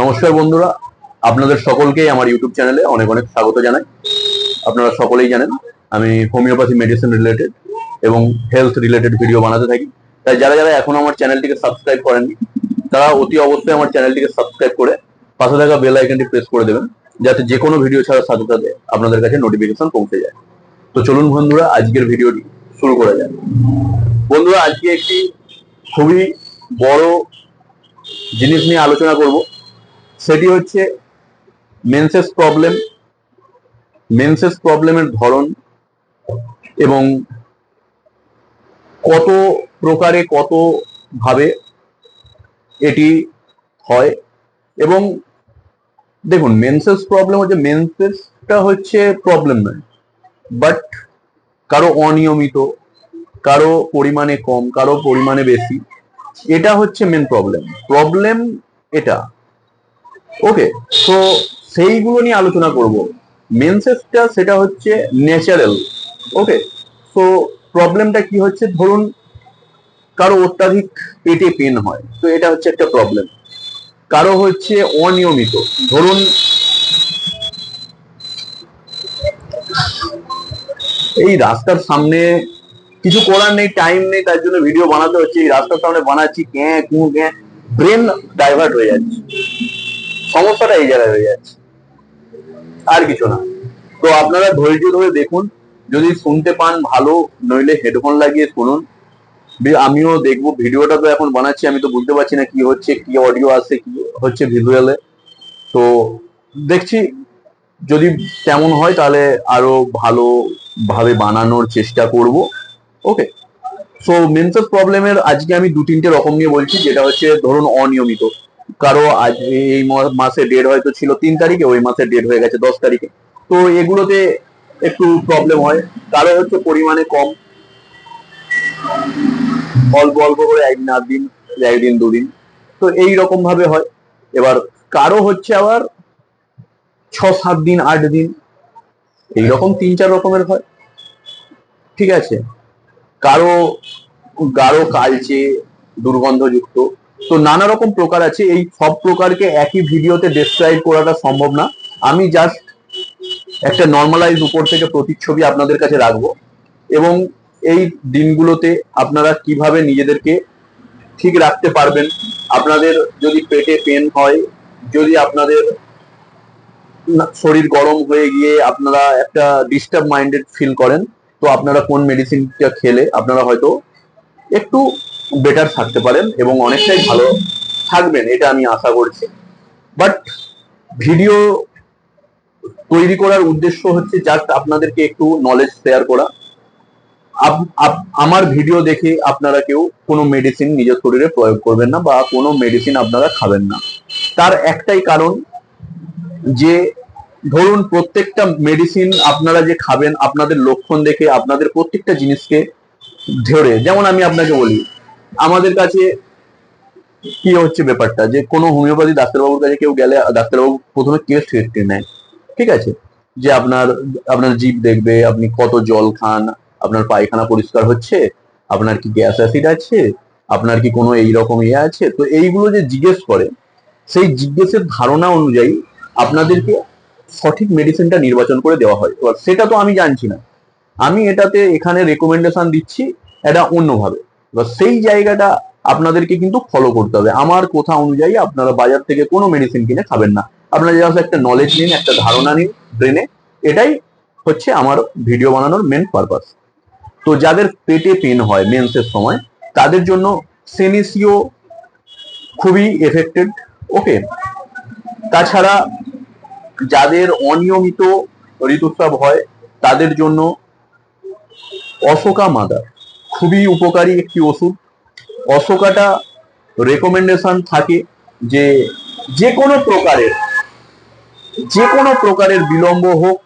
নমস্কার বন্ধুরা, আপনাদের সকলকেই আমার ইউটিউব চ্যানেলে অনেক অনেক স্বাগত জানাই। আপনারা সকলেই জানেন, আমি হোমিওপ্যাথি মেডিসিন রিলেটেড এবং হেলথ রিলেটেড ভিডিও বানাতে থাকি। তাই যারা যারা এখনও আমার চ্যানেলটিকে সাবস্ক্রাইব করেননি, তারা অতি অবশ্যই আমার চ্যানেলটিকে সাবস্ক্রাইব করে পাশে থাকা বেল আইকনটি প্রেস করে দেবেন, যাতে যে কোনো ভিডিও ছাড়ার সাথে সাথে আপনাদের কাছে নোটিফিকেশন পৌঁছে যায়। তো চলুন বন্ধুরা, আজকের ভিডিওটি শুরু করা যাক। বন্ধুরা, আজকে একটি খুবই বড় জিনিস নিয়ে আলোচনা করব। সেটি হচ্ছে মেন্সেস প্রবলেম, মেন্সেস প্রবলেমের ধরন এবং কত প্রকারে কত ভাবে এটি হয় এবং দেখুন, মেন্সেস প্রবলেম হচ্ছে, মেন্সেসটা হচ্ছে প্রবলেম নয় বাট কারও অনিয়মিত, কারও পরিমাণে কম, কারও পরিমাণে বেশি, এটা হচ্ছে মেন প্রবলেম প্রবলেম এটা ওকে তো সেইগুলো নিয়ে আলোচনা করব। মেনসেসটা সেটা হচ্ছে ন্যাচারাল ওকে তো প্রবলেমটা কি হচ্ছে? ধরুন, কারও অত্যাধিক পেটে পেন হয়, তো এটা হচ্ছে একটা প্রবলেম কারও হচ্ছে অনিয়মিত। ধরুন, এই রাস্তার সামনে কিছু করার নেই টাইম নেই, তার জন্য ভিডিও বানাতে হচ্ছে। এই রাস্তার সামনে বানাচ্ছি, ক্যাঁ কুঁ ক্যাঁ ব্রেন ডাইভার্ট হয়ে যাচ্ছে। সমস্যাটা এই জায়গায় হয়ে যাচ্ছে। আর কিছু না। তো আপনারা ধৈর্য ধরে দেখুন, যদি শুনতে পান ভালো, নইলে হেডফোন লাগিয়ে শুনুন। আমিও দেখব, ভিডিওটা তো এখন বানাচ্ছি, আমি তো বুঝতে পারছি না কি হচ্ছে, কি অডিও আসছে কি হচ্ছে ভিজুয়ালে তো দেখছি, যদি তেমন হয় তাহলে আরও ভালো ভাবে বানানোর চেষ্টা করব। ওকে। সো মেন্সাস প্রবলেমের আজকে আমি দু তিনটে রকম নিয়ে বলছি, যেটা হচ্ছে ধরুন অনিয়মিত। কারও আজ এই মাসে ডেট হয়তো ছিল তিন তারিখে, ওই মাসে ডেট হয়ে গেছে দশ তারিখে। তো এগুলোতে একটু প্রবলেম হয়। কারও হচ্ছে পরিমাণে কম। অল্প অল্প করে একদিন আধ দিন একদিন, দুদিন। তো এই রকম ভাবে হয়। এবার কারও হচ্ছে আবার ছ, সাত দিন, আট দিন। এইরকম তিন, চার রকমের হয়। ঠিক আছে? কারও গাঢ় কালচে দুর্গন্ধযুক্ত। তো নানা রকম প্রকার আছে। এই সব প্রকারকে একই ভিডিওতে ডেসক্রাইব করাটা সম্ভব না। আমি জাস্ট একটা নর্মালাইজ উপর থেকে প্রতিচ্ছবি আপনাদের কাছে রাখব। এবং এই দিনগুলোতে আপনারা কীভাবে নিজেদেরকে ঠিক রাখতে পারবেন, আপনাদের যদি পেটে পেন হয়, যদি আপনাদের শরীর গরম হয়ে গিয়ে আপনারা একটা ডিস্টার্ব মাইন্ডেড ফিল করেন, তো আপনারা কোন মেডিসিনটা খেলে আপনারা হয়তো একটু বেটার থাকতে পারেন এবং অনেকটাই ভালো থাকবেন, এটা আমি আশা করছি। বাট ভিডিও তৈরি করার উদ্দেশ্য হচ্ছে জাস্ট আপনাদেরকে একটু নলেজ শেয়ার করা। আমার ভিডিও দেখে আপনারা কেউ কোনো মেডিসিন নিজের শরীরে প্রয়োগ করবেন না বা কোনো মেডিসিন আপনারা খাবেন না। তার একটাই কারণ যে ধরুন প্রত্যেকটা মেডিসিন আপনারা যে খাবেন, আপনাদের লক্ষণ দেখে আপনাদের প্রত্যেকটা জিনিসকে ধরে, যেমন আমি আপনাকে বলি আমাদের কাছে কি হচ্ছে ব্যাপারটা? যে কোনো হোমিওপ্যাথি ডাক্তারবাবুর কাছে কেউ গেলে ডাক্তারবাবু প্রথমে টেস্ট হিস্ট্রি নেয়। ঠিক আছে? যে আপনার আপনার জিভ দেখবে, আপনি কত জল খান, আপনার পায়খানা পরিষ্কার হচ্ছে, আপনার কি গ্যাস অ্যাসিড আছে, আপনার কি কোনো এই রকম ইয়ে আছে? তো এইগুলো যে জিজ্ঞেস করে, সেই জিজ্ঞেসের ধারণা অনুযায়ী আপনাদেরকে সঠিক মেডিসিনটা নির্বাচন করে দেওয়া হয়। সেটা তো আমি জানছি না। আমি এটাতে এখানে রেকমেন্ডেশন দিচ্ছি, এটা অন্যভাবে। এবার সেই জায়গাটা আপনাদেরকে কিন্তু ফলো করতে হবে। আমার কথা অনুযায়ী আপনারা বাজার থেকে কোনো মেডিসিন কিনে খাবেন না। আপনারা জাস্ট একটা নলেজ নিন, একটা ধারণা নিন ব্রেনে এটাই হচ্ছে আমার ভিডিও বানানোর মেন পারপাস তো যাদের পেটে পেন হয় মেন্সের সময়, তাদের জন্য সেনিসিও খুবই এফেক্টেড ওকে তাছাড়া যাদের অনিয়মিত ঋতুস্রাব হয়, তাদের জন্য অশোকা মাদার খুবই উপকারী একটি ওষুধ। অশোকাটা রেকমেন্ডেশন থাকে যে যে কোনো প্রকারের যে কোনো প্রকারের বিলম্ব হোক,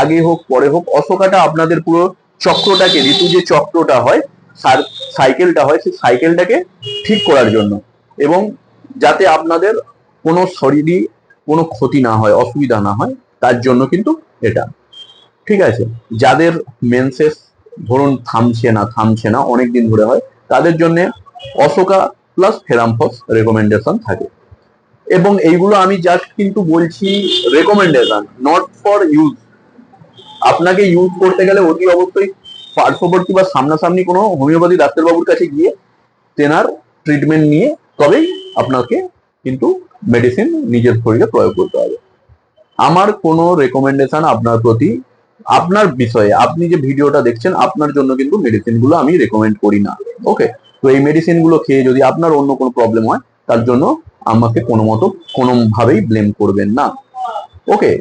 আগে হোক, পরে হোক, অশোকাটা আপনাদের পুরো চক্রটাকে, ঋতু যে চক্রটা হয় সাইকেলটা হয়, সেই সাইকেলটাকে ঠিক করার জন্য এবং যাতে আপনাদের কোনো শরীরই কোনো ক্ষতি না হয়, অসুবিধা না হয়, তার জন্য কিন্তু এটা। ঠিক আছে? যাদের মেন্সেস ধরুন থামছে না থামছে না অনেক দিন ধরে হয়, তাদের জন্য অশোকা প্লাস ফেরামফস রেকমেন্ডেশন থাকে। এবং এইগুলো আমি জাস্ট কিন্তু বলছি রেকমেন্ডেশন নট ফর ইউজ আপনাকে ইউজ করতে গেলে অতি অবশ্যই পার্শ্ববর্তী বা সামনাসামনি কোনো হোমিওপ্যাথি ডাক্তারবাবুর কাছে গিয়ে তেনার ট্রিটমেন্ট নিয়ে তবেই আপনাকে কিন্তু মেডিসিন নিজের শরীরে প্রয়োগ করতে হবে। আমার কোনো রেকমেন্ডেশন আপনার প্রতি আপনার বিষয়ে, আপনি যে ভিডিওটা দেখছেন, আপনার জন্য কিন্তু মেডিসিনগুলো আমি রেকমেন্ড করি না। ওকে তো এই মেডিসিনগুলো খেয়ে যদি আপনার অন্য কোনো প্রবলেম হয়, তার জন্য আমাকে কোনো মতো কোনোভাবেই ব্লেম করবেন না। ওকে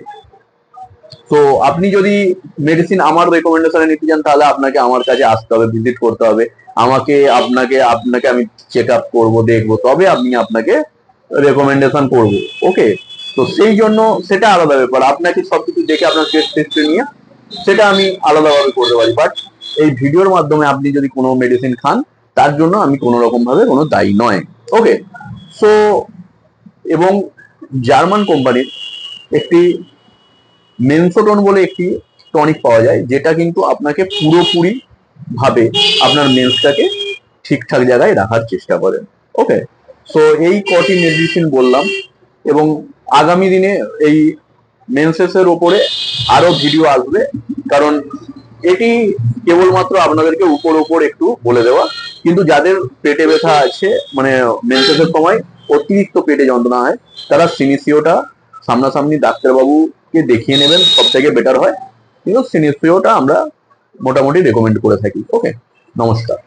তো আপনি যদি মেডিসিন আমার রেকমেন্ডেশনে নিতে চান, তাহলে আপনাকে আমার কাছে আসতে হবে ভিজিট করতে হবে। আমাকে, আপনাকে আপনাকে আমি চেক আপ করব, দেখব, তবে আমি আপনাকে রেকমেন্ডেশন করব। ওকে তো সেই জন্য সেটা আলাদা ব্যাপার। আপনাকে সবকিছু দেখে আপনার টেস্ট টেস্ট নিয়ে সেটা আমি আলাদাভাবে করতে পারি বাট এই ভিডিওর মাধ্যমে আপনি যদি কোনো মেডিসিন খান, তার জন্য আমি কোনো রকম ভাবে কোনো দায়ী নয়। ওকে সো এবং জার্মান কোম্পানির একটি মেনসোটন বলে একটি টনিক পাওয়া যায়, যেটা কিন্তু আপনাকে পুরোপুরি ভাবে আপনার মেন্সটাকে ঠিকঠাক জায়গায় রাখার চেষ্টা করে। ওকে সো এই কটি মেডিসিন বললাম, এবং আগামী দিনে এই মেন্সেসের ওপরে আরও ভিডিও আসবে। কারণ এটি কেবলমাত্র আপনাদেরকে উপর উপর একটু বলে দেওয়া। কিন্তু যাদের পেটে ব্যথা আছে মানে মেন্সেসের সময় অতিরিক্ত পেটে যন্ত্রণা হয়, তারা সিনিসিওটা সামনাসামনি ডাক্তারবাবুকে দেখিয়ে নেবেন সব থেকে বেটার হয়। কিন্তু সিনিসিওটা আমরা মোটামুটি রেকমেন্ড করে থাকি। ওকে নমস্কার।